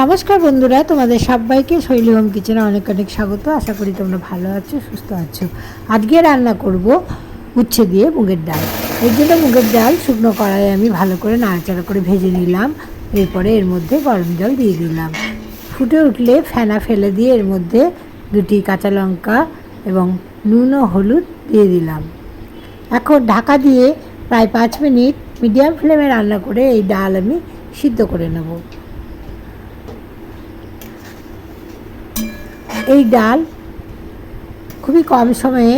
নমস্কার বন্ধুরা, তোমাদের সবাইকে শৈলী হোম কিচেনে অনেক অনেক স্বাগত। আশা করি তোমরা ভালো আছো, সুস্থ আছো। আজকে রান্না করব উচ্ছে দিয়ে মুগের ডাল। এর জন্য মুগের ডাল শুকনো কড়াইয়ে আমি ভালো করে নাড়াচাড়া করে ভেজে নিলাম। এরপরে এর মধ্যে গরম জল দিয়ে দিলাম। ফুটে উঠলে ফেনা ফেলে দিয়ে এর মধ্যে দুটি কাঁচা লঙ্কা এবং নুন ও হলুদ দিয়ে দিলাম। এখন ঢাকা দিয়ে প্রায় পাঁচ মিনিট মিডিয়াম ফ্লেমে রান্না করে এই ডাল আমি সিদ্ধ করে নেব। এই ডাল খুবই কম সময়ে,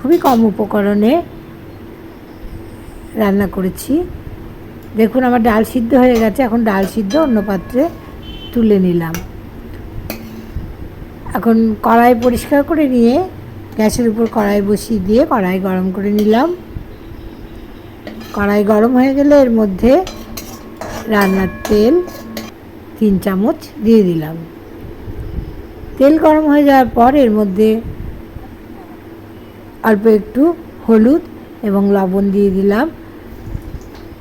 খুবই কম উপকরণে রান্না করেছি। দেখুন, আমার ডাল সিদ্ধ হয়ে গেছে। এখন ডাল সিদ্ধ অন্য পাত্রে তুলে নিলাম। এখন কড়াই পরিষ্কার করে নিয়ে গ্যাসের উপর কড়াই বসিয়ে দিয়ে কড়াই গরম করে নিলাম। কড়াই গরম হয়ে গেলে এর মধ্যে রান্নার তেল তিন চামচ দিয়ে দিলাম। তেল গরম হয়ে যাওয়ার পর এর মধ্যে অল্প একটু হলুদ এবং লবণ দিয়ে দিলাম।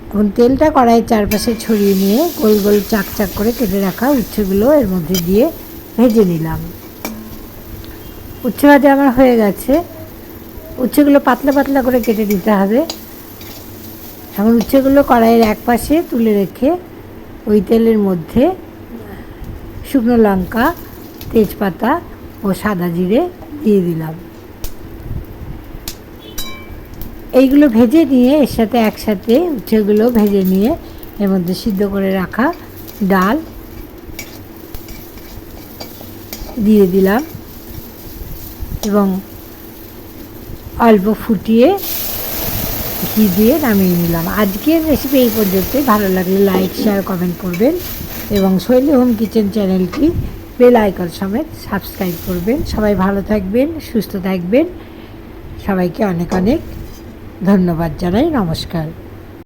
এখন তেলটা কড়াইয়ের চারপাশে ছড়িয়ে নিয়ে গোল গোল চাক চাক করে কেটে রাখা উচ্ছেগুলো এর মধ্যে দিয়ে ভেজে নিলাম। উচ্ছে ভাজা আমার হয়ে গেছে। উচ্ছেগুলো পাতলা পাতলা করে কেটে দিতে হবে। এখন উচ্ছেগুলো কড়াইয়ের এক পাশে তুলে রেখে ওই তেলের মধ্যে শুকনো লঙ্কা তেজপাতা ও সাদা জিরে দিয়ে দিলাম। এইগুলো ভেজে নিয়ে এর সাথে একসাথে উচ্ছেগুলো ভেজে নিয়ে এর মধ্যে সিদ্ধ করে রাখা ডাল দিয়ে দিলাম এবং অল্প ফুটিয়ে ঘি দিয়ে নামিয়ে নিলাম। আজকের রেসিপি এই পর্যন্তই। ভালো লাগলে লাইক শেয়ার কমেন্ট করবেন এবং শৈলী হোম কিচেন চ্যানেলটি বেল আইকন সমেত সাবস্ক্রাইব করবেন। সবাই ভালো থাকবেন, সুস্থ থাকবেন। সবাইকে অনেক অনেক ধন্যবাদ জানাই। নমস্কার।